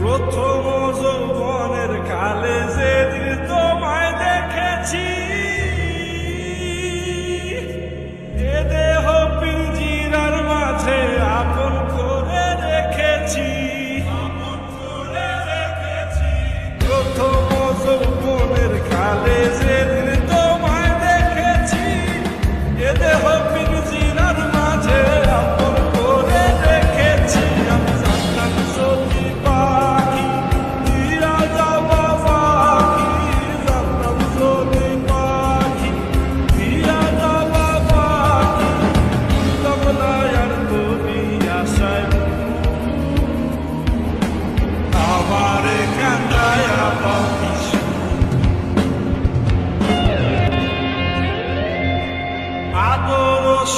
প্রথম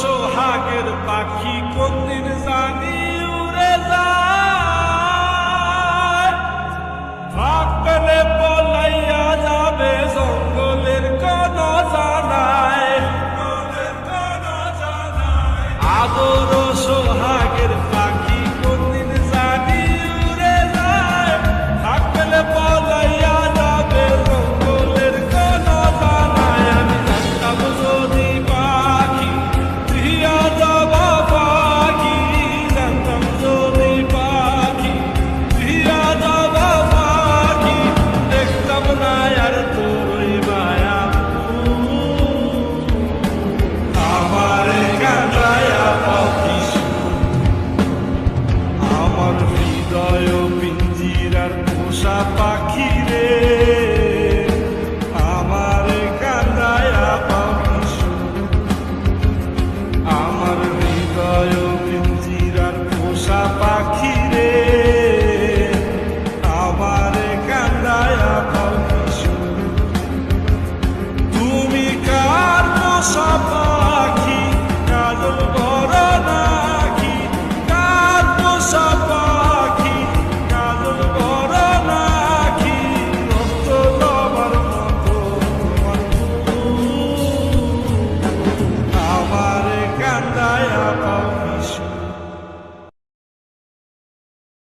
সোহাগের পাখি কোনদিন জানি উড়ে যায়। বলাইয়া যাবে জঙ্গলের কথা জানায়। আদর নাই আর তোরই মায়া আমার গাঁদায়া পাখিস আমার হৃদয় পিঞ্জিরার পোষা পাখি রে।